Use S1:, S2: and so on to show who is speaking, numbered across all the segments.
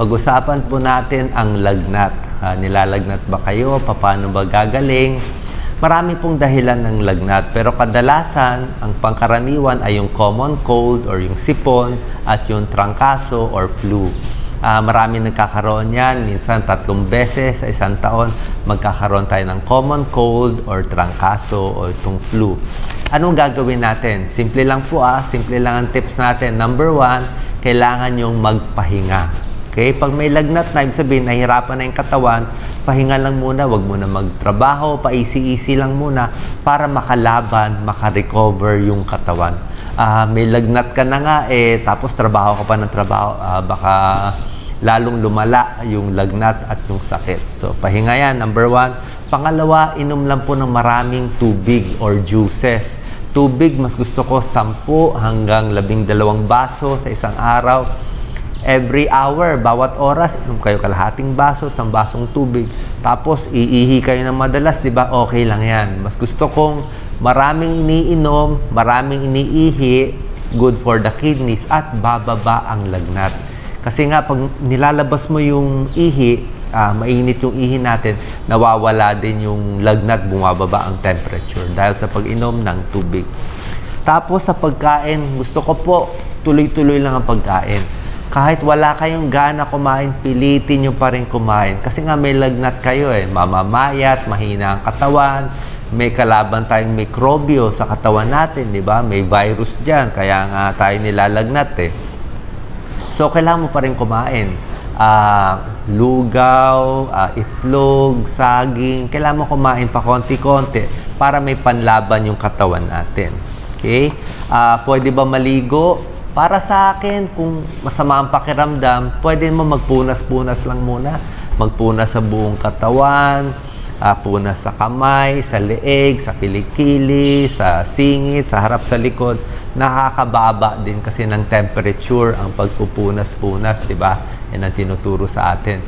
S1: Pag-usapan po natin ang lagnat. Ah, nilalagnat ba kayo? Paano ba gagaling? Marami pong dahilan ng lagnat pero kadalasan ang pangkaraniwan ay yung common cold or yung sipon at yung trangkaso or flu. Ah, marami nagkakaroon yan, minsan tatlong beses sa isang taon magkakaroon tayo ng common cold or trangkaso o itong flu. Anong gagawin natin? Simple lang po ah, simple lang ang tips natin. Number one, kailangan yung magpahinga. Okay? Pag may lagnat na, ibig sabihin, nahihirapan na yung katawan, pahinga lang muna, wag muna magtrabaho, pa-easy-easy lang muna para makalaban, makarecover yung katawan. Ah, may lagnat ka na nga, eh, tapos trabaho ka pa ng trabaho, ah, baka lalong lumala yung lagnat at yung sakit. So, pahinga yan, number one. Pangalawa, inom lang po ng maraming tubig or juices. Tubig, mas gusto ko 10 hanggang 12 baso sa isang araw every hour, bawat oras, inom kayo kalahating baso, isang basong tubig. Tapos, iihi kayo ng madalas, di ba? Okay lang yan. Mas gusto kong maraming iniinom, maraming iniihi, good for the kidneys, at bababa ang lagnat. Kasi nga, pag nilalabas mo yung ihi, ah, mainit yung ihi natin, nawawala din yung lagnat, bumababa ang temperature dahil sa pag-inom ng tubig. Tapos sa pagkain, gusto ko po tuloy-tuloy lang ang pagkain kahit wala kayong gana kumain, pilitin nyo pa rin kumain. Kasi nga may lagnat kayo eh. Mamamayat, mahina ang katawan, may kalaban tayong mikrobyo sa katawan natin, di ba? May virus dyan, kaya nga tayo nilalagnat eh. So, kailangan mo pa rin kumain. Ah, lugaw, ah, itlog, saging, kailangan mo kumain pa konti-konti para may panlaban yung katawan natin. Okay? Ah, pwede ba maligo? Para sa akin, kung masama ang pakiramdam, pwede mo magpunas-punas lang muna. Magpunas sa buong katawan, ah, punas sa kamay, sa leeg, sa kilikili, sa singit, sa harap sa likod. Nakakababa din kasi ng temperature ang pagpupunas-punas, di ba? Yan ang tinuturo sa atin.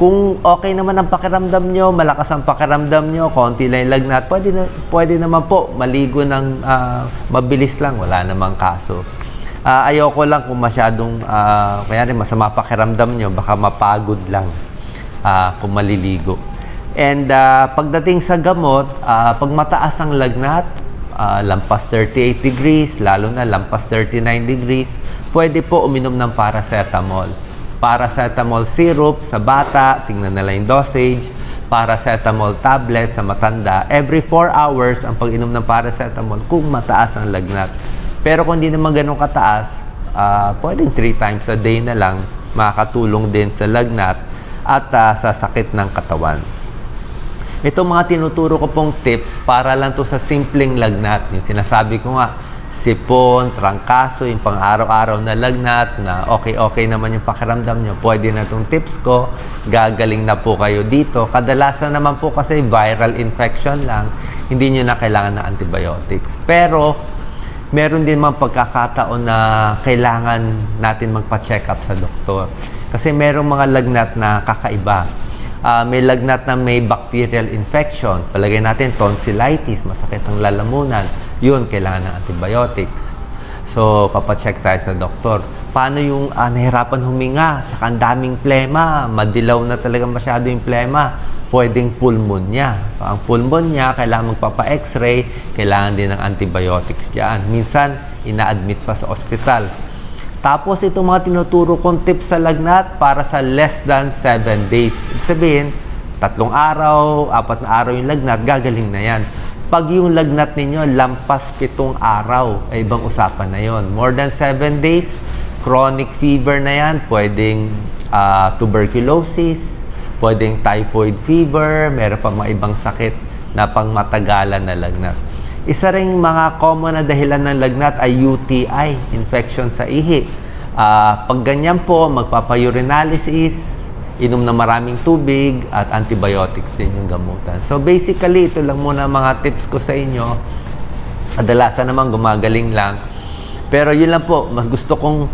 S1: Kung okay naman ang pakiramdam nyo, malakas ang pakiramdam nyo, konti lang lagnat, pwede, na, pwede naman po maligo ng ah, mabilis lang, wala namang kaso. Ah, ayoko lang kung masyadong, uh, kaya rin masama pakiramdam nyo, baka mapagod lang ah, kung maliligo. And ah, pagdating sa gamot, ah, pag mataas ang lagnat, ah, lampas 38 degrees, lalo na lampas 39 degrees, pwede po uminom ng paracetamol. Paracetamol syrup sa bata, tingnan na lang yung dosage. Paracetamol tablet sa matanda. Every 4 hours ang pag-inom ng paracetamol kung mataas ang lagnat. Pero kung hindi naman ganun kataas, ah, pwedeng 3 times a day na lang makakatulong din sa lagnat at ah, sa sakit ng katawan. Ito mga tinuturo ko pong tips para lang to sa simpleng lagnat. Yung sinasabi ko nga, sipon, trangkaso, yung pang-araw-araw na lagnat na okay-okay naman yung pakiramdam nyo. Pwede na itong tips ko. Gagaling na po kayo dito. Kadalasan naman po kasi viral infection lang. Hindi nyo na kailangan ng antibiotics. Pero, meron din mga pagkakataon na kailangan natin magpa-check up sa doktor. Kasi merong mga lagnat na kakaiba. Ah, may lagnat na may bacterial infection. Palagay natin tonsillitis, masakit ang lalamunan. Yun, kailangan ng antibiotics. So, papacheck tayo sa doktor. Paano yung ah, nahirapan huminga? Tsaka ang daming plema. Madilaw na talaga masyado yung plema. Pwedeng pulmonya. Ang pulmonya, kailangan magpapa-x-ray. Kailangan din ng antibiotics dyan. Minsan, ina-admit pa sa ospital. Tapos itong mga tinuturo kong tips sa lagnat para sa less than 7 days. Ibig sabihin, tatlong araw, apat na araw yung lagnat, gagaling na yan. Pag yung lagnat ninyo lampas pitong araw, ay ibang usapan na yon. More than 7 days, chronic fever na yan, pwedeng ah, tuberculosis, pwedeng typhoid fever, meron pa mga ibang sakit na pangmatagalan na lagnat. Isa ring mga common na dahilan ng lagnat ay UTI, infection sa ihi. Ah, pag ganyan po, magpapa-urinalysis, inom na maraming tubig at antibiotics din yung gamutan. So basically, ito lang muna mga tips ko sa inyo. Kadalasan naman gumagaling lang. Pero yun lang po, mas gusto kong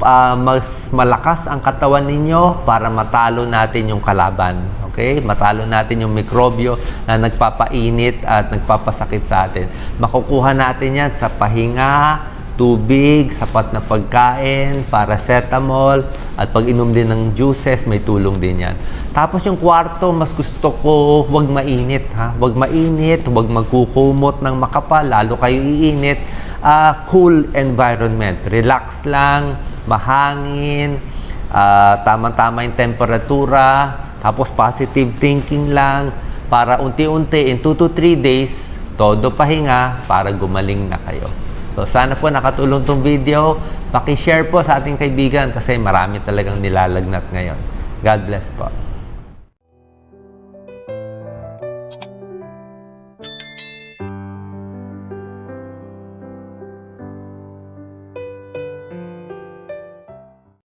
S1: ah, mas malakas ang katawan ninyo para matalo natin yung kalaban. Okay? Matalo natin yung mikrobyo na nagpapainit at nagpapasakit sa atin. Makukuha natin yan sa pahinga, tubig, sapat na pagkain, paracetamol, at pag inom din ng juices, may tulong din yan. Tapos yung kwarto, mas gusto ko wag mainit ha. Wag mainit, wag magkukumot ng makapal, lalo kayo iinit. Ah, cool environment. Relax lang, mahangin, ah, tamang-tama yung temperatura, tapos positive thinking lang para unti-unti in 2 to 3 days, todo pahinga para gumaling na kayo. So sana po nakatulong tong video. Paki-share po sa ating kaibigan kasi marami talagang nilalagnat ngayon. God bless po.